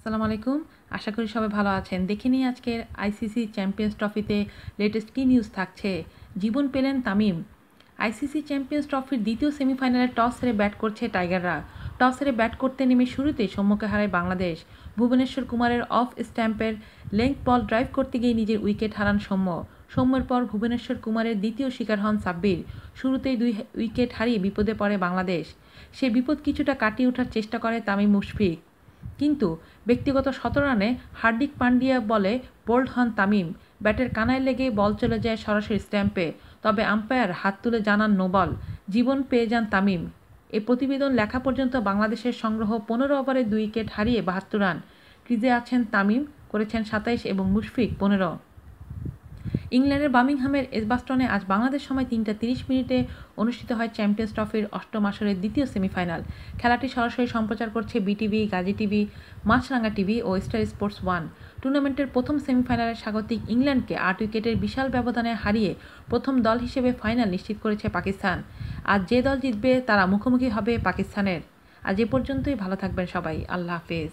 আসসালামু আলাইকুম। আশা করি সবাই ভালো আছেন। দেখে নিই আজকের আইসিসি চ্যাম্পিয়ন্স ট্রফিতে লেটেস্ট কী নিউজ থাকছে। জীবন পেলেন তামিম। আইসিসি চ্যাম্পিয়ন্স ট্রফির দ্বিতীয় সেমিফাইনালে টস হেরে ব্যাট করছে টাইগাররা। টস হেরে ব্যাট করতে নেমে শুরুতেই সম্মুখে হারায় বাংলাদেশ। ভুবনেশ্বর কুমারের অফ স্ট্যাম্পের লেংথ বল ড্রাইভ করতে গিয়ে নিজের উইকেট হারান সৌম্য। সৌম্যের পর ভুবনেশ্বর কুমারের দ্বিতীয় শিকার হন সাব্বির। শুরুতেই দুই উইকেট হারিয়ে বিপদে পড়ে বাংলাদেশ। সে বিপদ কিছুটা কাটিয়ে ওঠার চেষ্টা করে তামিম মুশফিক। কিন্তু ব্যক্তিগত শতরানে হার্দিক পান্ডিয়া বলে বোল্ড হন তামিম। ব্যাটের কানায় লেগে বল চলে যায় সরাসরি স্ট্যাম্পে। তবে আম্পায়ার হাত তুলে জানান নোবল জীবন পেয়ে যান তামিম। এ প্রতিবেদন লেখা পর্যন্ত বাংলাদেশের সংগ্রহ পনেরো ওভারে দুই উইকেট হারিয়ে বাহাত্তর রান। ক্রিজে আছেন তামিম, করেছেন সাতাইশ এবং মুশফিক পনেরো। ইংল্যান্ডের বার্মিংহামের এসবাস্টনে আজ বাংলাদেশ সময় তিনটা তিরিশ মিনিটে অনুষ্ঠিত হয় চ্যাম্পিয়ন্স ট্রফির অষ্টম আসরের দ্বিতীয় সেমিফাইনাল। খেলাটি সরাসরি সম্প্রচার করছে BTV, Gazi TV Maasranga TV ও স্টার স্পোর্টস ওয়ান। টুর্নামেন্টের প্রথম সেমিফাইনালে স্বাগতিক ইংল্যান্ডকে আট উইকেটের বিশাল ব্যবধানে হারিয়ে প্রথম দল হিসেবে ফাইনাল নিশ্চিত করেছে পাকিস্তান। আজ যে দল জিতবে তারা মুখোমুখি হবে পাকিস্তানের। আজ এ পর্যন্তই, ভালো থাকবেন সবাই। আল্লাহ হাফেজ।